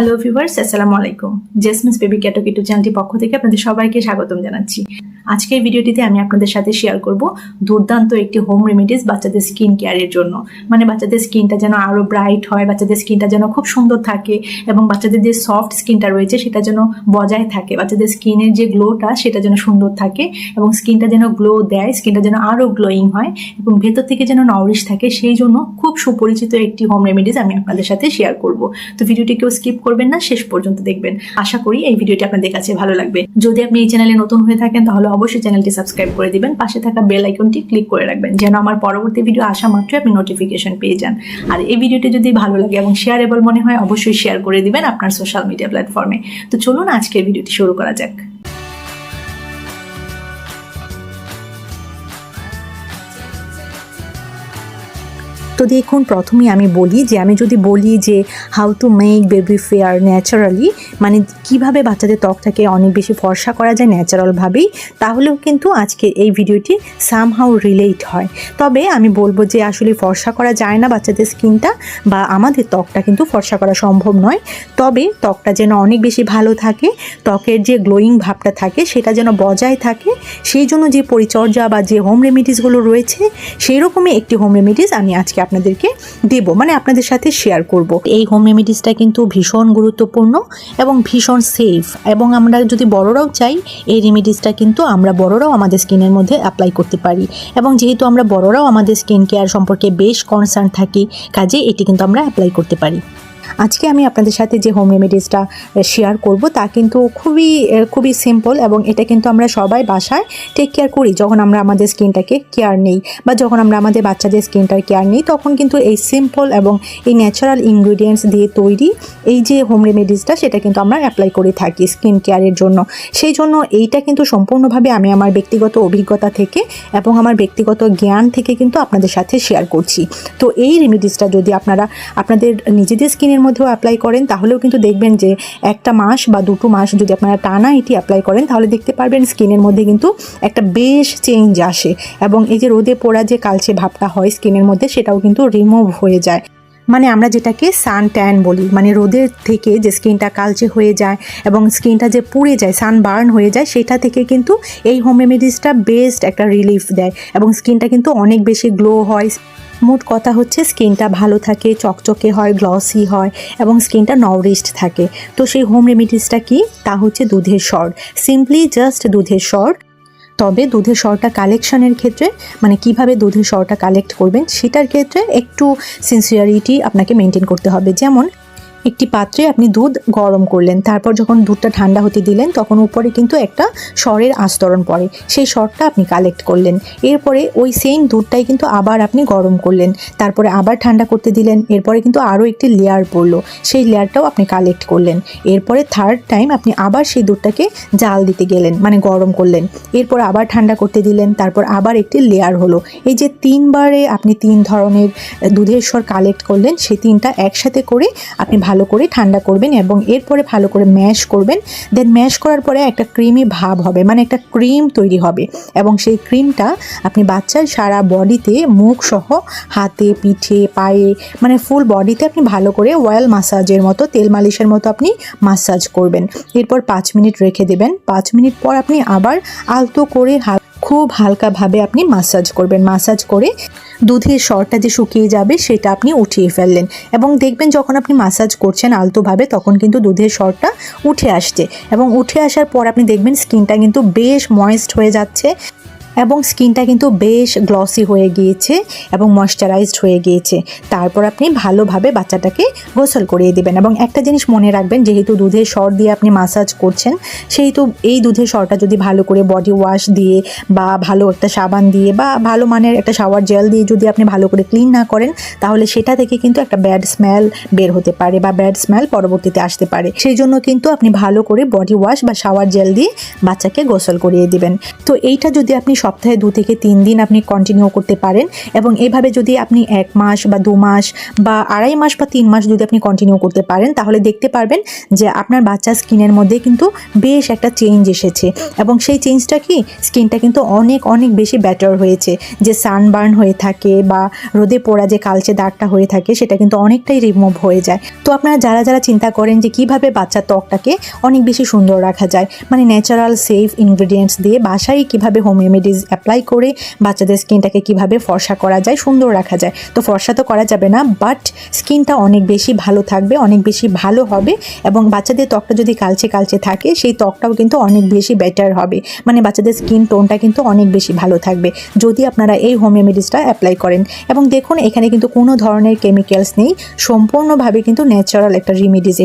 Hello viewers আসসালামু আলাইকুম। জেসমিস baby ক্যাটো কিটু চ্যানেলটির পক্ষ থেকে আপনাদের সবাইকে স্বাগতম জানাচ্ছি। আজকের ভিডিওটিতে আমি আপনাদের সাথে শেয়ার করব দুর্দান্ত একটি হোম রেমিডিস বাচ্চাদের স্কিন কেয়ারের জন্য। মানে বাচ্চাদের স্কিনটা যেন আরও ব্রাইট হয়, বাচ্চাদের স্কিনটা যেন খুব সুন্দর থাকে এবং বাচ্চাদের যে সফট স্কিনটা রয়েছে সেটা যেন বজায় থাকে। বাচ্চাদের স্কিনের যে গ্লোটা সেটা যেন সুন্দর থাকে এবং স্কিনটা যেন গ্লো দেয় স্কিনটা যেন আরও গ্লোয়িং হয় এবং ভেতর থেকে যেন নরিশ থাকে, সেই জন্য খুব সুপরিচিত একটি হোম রেমিডিস আমি আপনাদের সাথে শেয়ার করব। তো ভিডিওটি কেউ স্কিপ করবেন না, শেষ পর্যন্ত দেখবেন। আশা করি এই ভিডিওটি আপনাদের কাছে ভালো লাগবে। যদি আপনি এই চ্যানেলে নতুন হয়ে থাকেন, তাহলে অবশ্যই চ্যানেলটি সাবস্ক্রাইব করে দিবেন। পাশে থাকা বেল আইকনটি ক্লিক করে রাখবেন, যেন আমার পরবর্তী ভিডিও আসা মাত্রই আপনি নোটিফিকেশন পেয়ে যান। আর এই ভিডিওটি যদি ভালো লাগে এবং শেয়ারেবল মনে হয়, অবশ্যই শেয়ার করে দিবেন আপনার সোশ্যাল মিডিয়া প্ল্যাটফর্মে তো চলুন আজকের ভিডিওটি শুরু করা যাক। তো দেখুন প্রথমে আমি বলি যে, আমি যদি বলি যে how to make baby fair naturally মানে কীভাবে বাচ্চাদের ত্বকটাকে অনেক বেশি ফর্সা করা যায় ন্যাচারালভাবেই তাহলেও কিন্তু আজকে এই ভিডিওটি সামহাউ রিলেট হয়। তবে আমি বলব যে আসলে ফর্সা করা যায় না বাচ্চাদের স্কিনটা বা আমাদের ত্বকটা কিন্তু ফর্সা করা সম্ভব নয়। তবে ত্বকটা যেন অনেক বেশি ভালো থাকে, ত্বকের যে গ্লোয়িং ভাবটা থাকে সেটা যেন বজায় থাকে, সেই জন্য যে পরিচর্যা বা যে হোম রেমিডিসগুলো রয়েছে সেই রকমই একটি হোম রেমিডিস আমি আজকে আপনাদেরকে দেব মানে আপনাদের সাথে শেয়ার করব। এই হোম রেমিডিসটা কিন্তু ভীষণ গুরুত্বপূর্ণ এবং ভীষণ সেফ এবং আমরা যদি বড়রাও চাই, এই রেমিডিসটা কিন্তু আমরা বড়রাও আমাদের স্কিনের মধ্যে অ্যাপ্লাই করতে পারি। এবং যেহেতু আমরা বড়রাও আমাদের স্কিন কেয়ার সম্পর্কে বেশ কনসার্ন থাকি, কাজে এটি কিন্তু আমরা অ্যাপ্লাই করতে পারি। আজকে আমি আপনাদের সাথে যে হোম রেমেডিসটা শেয়ার করব, তা কিন্তু খুবই খুবই সিম্পল এবং এটা কিন্তু আমরা সবাই বাসায় টেক কেয়ার করি। যখন আমরা আমাদের স্কিনটাকে কেয়ার নেই বা যখন আমরা আমাদের বাচ্চাদের স্কিনটার কেয়ার নিই, তখন কিন্তু এই সিম্পল এবং এই ন্যাচারাল ইনগ্রিডিয়েন্টস দিয়ে তৈরি এই যে হোম রেমেডিসটা সেটা কিন্তু আমরা অ্যাপ্লাই করে থাকি স্কিন কেয়ারের জন্য। সেই জন্য এইটা কিন্তু সম্পূর্ণভাবে আমি আমার ব্যক্তিগত অভিজ্ঞতা থেকে এবং আমার ব্যক্তিগত জ্ঞান থেকে কিন্তু আপনাদের সাথে শেয়ার করছি। তো এই রেমেডিসটা যদি আপনারা, আপনাদের নিজেদের স্কিনের মধ্যেও অ্যাপ্লাই করেন, তাহলেও কিন্তু দেখবেন যে একটা মাস বা দুটো মাস যদি আপনারা টানা এটি অ্যাপ্লাই করেন, তাহলে দেখতে পারবেন স্কিনের মধ্যে কিন্তু একটা বেশ চেঞ্জ আসে। এবং এই যে রোদে পোড়া যে কালচে ভাবটা হয় স্কিনের মধ্যে, সেটাও কিন্তু রিমুভ হয়ে যায়। মানে আমরা যেটাকে সান ট্যান বলি মানে রোদের থেকে যে স্কিনটা কালচে হয়ে যায় এবং স্কিনটা যে পুড়ে যায় সান বার্ন হয়ে যায়, সেটা থেকে কিন্তু এই হোম রেমেডিসটা বেস্ট একটা রিলিফ দেয় এবং স্কিনটা কিন্তু অনেক বেশি গ্লো হয়। মোট কথা হচ্ছে স্কিনটা ভালো থাকে, চকচকে হয় গ্লসি হয় এবং স্কিনটা নরিশড থাকে। তো সেই হোম রেমিডিসটা কি? তা হচ্ছে দুধের সর সিম্পলি জাস্ট দুধের সর তবে দুধের সরটা কালেকশনের ক্ষেত্রে মানে কীভাবে দুধের সরটা কালেক্ট করবেন, সেটার ক্ষেত্রে একটু সিনসিয়ারিটি আপনাকে মেনটেন করতে হবে। যেমন একটি পাত্রে আপনি দুধ গরম করলেন। তারপর যখন দুধটা ঠান্ডা হতে দিলেন, তখন উপরে কিন্তু একটা স্বরের আস্তরণ পড়ে। সেই স্বরটা আপনি কালেক্ট করলেন। এরপরে ওই সেম দুধটাই কিন্তু আবার আপনি গরম করলেন। তারপরে আবার ঠান্ডা করতে দিলেন। এরপরে কিন্তু আরও একটি লেয়ার পড়ল। সেই লেয়ারটাও আপনি কালেক্ট করলেন। এরপরে থার্ড টাইম আপনি আবার সেই দুধটাকে জাল দিতে গেলেন মানে গরম করলেন। এরপর আবার ঠান্ডা করতে দিলেন। তারপর আবার একটি লেয়ার হলো। এই যে তিনবারে আপনি তিন ধরনের দুধের স্বর কালেক্ট করলেন সেই তিনটা একসাথে করে আপনি ভালো করে ঠান্ডা করবেন এবং এরপরে ভালো করে ম্যাশ করবেন। দেন ম্যাশ করার পরে একটা ক্রিমি ভাব হবে মানে একটা ক্রিম তৈরি হবে এবং সেই ক্রিমটা আপনি বাচ্চার সারা বডিতে মুখ সহ হাতে, পিঠে, পায়ে মানে ফুল বডিতে আপনি ভালো করে অয়েল মাসাজের মতো, তেল মালিশের মতো আপনি মাসাজ করবেন। এরপর পাঁচ মিনিট রেখে দেবেন। পাঁচ মিনিট পর আপনি আবার আলতো করে খুব হালকাভাবে আপনি মাসাজ করবেন। মাসাজ করে দুধের স্বরটা যে শুকিয়ে যাবে সেটা আপনি উঠিয়ে ফেললেন এবং দেখবেন যখন আপনি মাসাজ করছেন আলতোভাবে তখন কিন্তু দুধের স্বরটা উঠে আসছে এবং উঠে আসার পর আপনি দেখবেন স্কিনটা কিন্তু বেশ ময়েস্ট হয়ে যাচ্ছে। এবং স্কিনটা কিন্তু বেশ গ্লসি হয়ে গিয়েছে এবং ময়শ্চারাইজড হয়ে গিয়েছে। তারপর আপনি ভালোভাবে বাচ্চাটাকে গোসল করিয়ে দেবেন এবং একটা জিনিস মনে রাখবেন, যেহেতু দুধের সর দিয়ে আপনি মাসাজ করছেন, সেহেতু এই দুধের সরটা যদি ভালো করে বডি ওয়াশ দিয়ে বা ভালো একটা সাবান দিয়ে বা ভালো মানের একটা শাওয়ার জেল দিয়ে যদি আপনি ভালো করে ক্লিন না করেন, তাহলে সেটা থেকে কিন্তু একটা ব্যাড স্মেল বের হতে পারে বা ব্যাড স্মেল পরবর্তীতে আসতে পারে। সেই জন্য কিন্তু আপনি ভালো করে বডি ওয়াশ বা শাওয়ার জেল দিয়ে বাচ্চাকে গোসল করিয়ে দিবেন। তো এইটা যদি আপনি সপ্তাহে দু থেকে তিন দিন আপনি কন্টিনিউ করতে পারেন এবং এভাবে যদি আপনি এক মাস বা দু মাস বা আড়াই মাস বা তিন মাস যদি আপনি কন্টিনিউ করতে পারেন, তাহলে দেখতে পারবেন যে আপনার বাচ্চার স্কিনের মধ্যে কিন্তু বেশ একটা চেঞ্জ এসেছে এবং সেই চেঞ্জটা কি? স্কিনটা কিন্তু অনেক অনেক বেশি ব্যাটার হয়েছে। যে সানবার্ন হয়ে থাকে বা রোদে পোড়া যে কালচে দাগটা হয়ে থাকে, সেটা কিন্তু অনেকটাই রিমুভ হয়ে যায়। তো আপনারা যারা যারা চিন্তা করেন যে কীভাবে বাচ্চার ত্বকটাকে অনেক বেশি সুন্দর রাখা যায় মানে ন্যাচারাল সেফ ইনগ্রিডিয়েন্টস দিয়ে বাসায় কীভাবে হোম রেমেডিজ অ্যাপ্লাই করে বাচ্চাদের স্কিনটাকে কীভাবে ফর্সা করা যায়, সুন্দর রাখা যায়। তো ফর্সা তো করা যাবে না বাট স্কিনটা অনেক বেশি ভালো থাকবে, অনেক বেশি ভালো হবে এবং বাচ্চাদের ত্বকটা যদি কালচে কালচে থাকে, সেই ত্বকটাও কিন্তু অনেক বেশি বেটার হবে। মানে বাচ্চাদের স্কিন টোনটা কিন্তু অনেক বেশি ভালো থাকবে, যদি আপনারা এই হোম রেমেডিসটা অ্যাপ্লাই করেন। এবং দেখুন, এখানে কিন্তু কোনো ধরনের কেমিক্যালস নেই, সম্পূর্ণভাবে কিন্তু ন্যাচারাল একটা রেমেডিস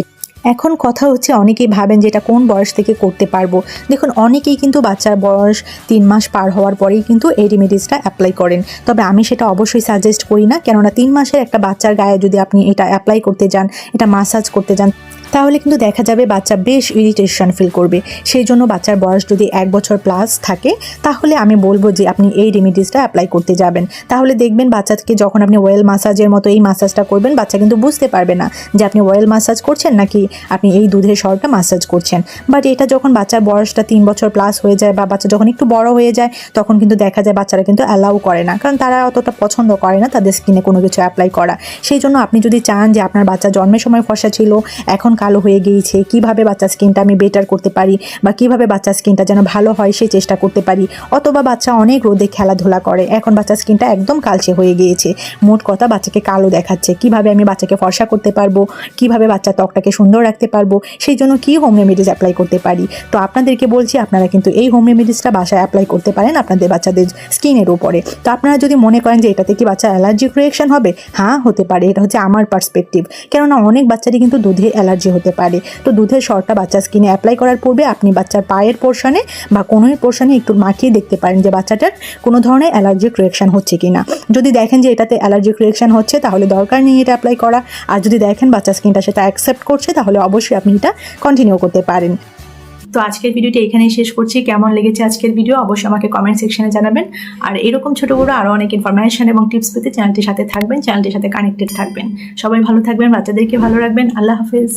এখন কথা হচ্ছে অনেকেই ভাবেন যে এটা কোন বয়স থেকে করতে পারব। দেখুন, অনেকেই কিন্তু বাচ্চার বয়স তিন মাস পার হওয়ার পরেই কিন্তু এই রেমেডিসটা অ্যাপ্লাই করেন। তবে আমি সেটা অবশ্যই সাজেস্ট করি না, কেননা তিন মাসের একটা বাচ্চার গায়ে যদি আপনি এটা অ্যাপ্লাই করতে যান, এটা মাসাজ করতে যান তাহলে কিন্তু দেখা যাবে বাচ্চা বেশ ইরিটেশন ফিল করবে। সেই জন্য বাচ্চার বয়স যদি এক বছর প্লাস থাকে, তাহলে আমি বলব যে আপনি এই রেমিডিসটা অ্যাপ্লাই করতে যাবেন। তাহলে দেখবেন বাচ্চাকে যখন আপনি ওয়েল মাসাজের মতো এই মাসাজটা করবেন, বাচ্চা কিন্তু বুঝতে পারবে না যে আপনি ওয়েল মাসাজ করছেন নাকি আপনি এই দুধের সরটা মাসাজ করছেন। বাট এটা যখন বাচ্চার বয়সটা তিন বছর প্লাস হয়ে যায় বা বাচ্চা যখন একটু বড় হয়ে যায়, তখন কিন্তু দেখা যায় বাচ্চারা কিন্তু অ্যালাউ করে না। কারণ তারা অতটা পছন্দ করে না তাদের স্কিনে কোনো কিছু অ্যাপ্লাই করা। সেই জন্য আপনি যদি চান যে আপনার বাচ্চা জন্মের সময় ফসা ছিল, এখন কালো হয়ে গিয়েছে, কীভাবে বাচ্চার স্কিনটা আমি বেটার করতে পারি বা কীভাবে বাচ্চার স্কিনটা যেন ভালো হয় সেই চেষ্টা করতে পারি। অথবা বাচ্চা অনেক রোদে খেলাধুলা করে, এখন বাচ্চার স্কিনটা একদম কালচে হয়ে গিয়েছে। মোট কথা বাচ্চাকে কালো দেখাচ্ছে, কীভাবে আমি বাচ্চাকে ফর্সা করতে পারব, কীভাবে বাচ্চার ত্বকটাকে সুন্দর রাখতে পারব, সেই জন্য কি হোম রেমেডিস অ্যাপ্লাই করতে পারি। তো আপনাদেরকে বলছি, আপনারা কিন্তু এই হোম রেমেডিসটা বাসায় অ্যাপ্লাই করতে পারেন আপনাদের বাচ্চাদের স্কিনের উপরে। তো আপনারা যদি মনে করেন যে এটাতে কি বাচ্চা অ্যালার্জিক রিয়েকশন হবে? হ্যাঁ হতে পারে, এটা হচ্ছে আমার পার্সপেক্টিভ কেননা অনেক বাচ্চারই কিন্তু দুধে অ্যালার্জি হতে পারে। তো দুধের সরটা বাচ্চার স্কিনে অ্যাপ্লাই করার পূর্বে আপনি বাচ্চার পায়ের পোর্শনে বা কোনো পোর্শনে একটু মাখিয়ে দেখতে পারেন যে বাচ্চাটার কোনো ধরনের অ্যালার্জিক রিয়েকশান হচ্ছে কি না যদি দেখেন যে এটাতে অ্যালার্জিক রিয়েকশান হচ্ছে, তাহলে দরকার নেই এটা অ্যাপ্লাই করা। আর যদি দেখেন বাচ্চার স্কিনটা সেটা অ্যাকসেপ্ট করছে, তাহলে অবশ্যই আপনি এটা কন্টিনিউ করতে পারেন। তো আজকের ভিডিওটি এখানেই শেষ করছি। কেমন লেগেছে আজকের ভিডিও অবশ্যই আমাকে কমেন্ট সেকশনে জানাবেন। আর এরকম ছোট বড় আরও অনেক ইনফরমেশন এবং টিপস পেতে চ্যানেলটির সাথে থাকবেন চ্যানেলটির সাথে কানেক্টেড থাকবেন। সবাই ভালো থাকবেন, বাচ্চাদেরকে ভালো রাখবেন। আল্লাহ হাফেজ।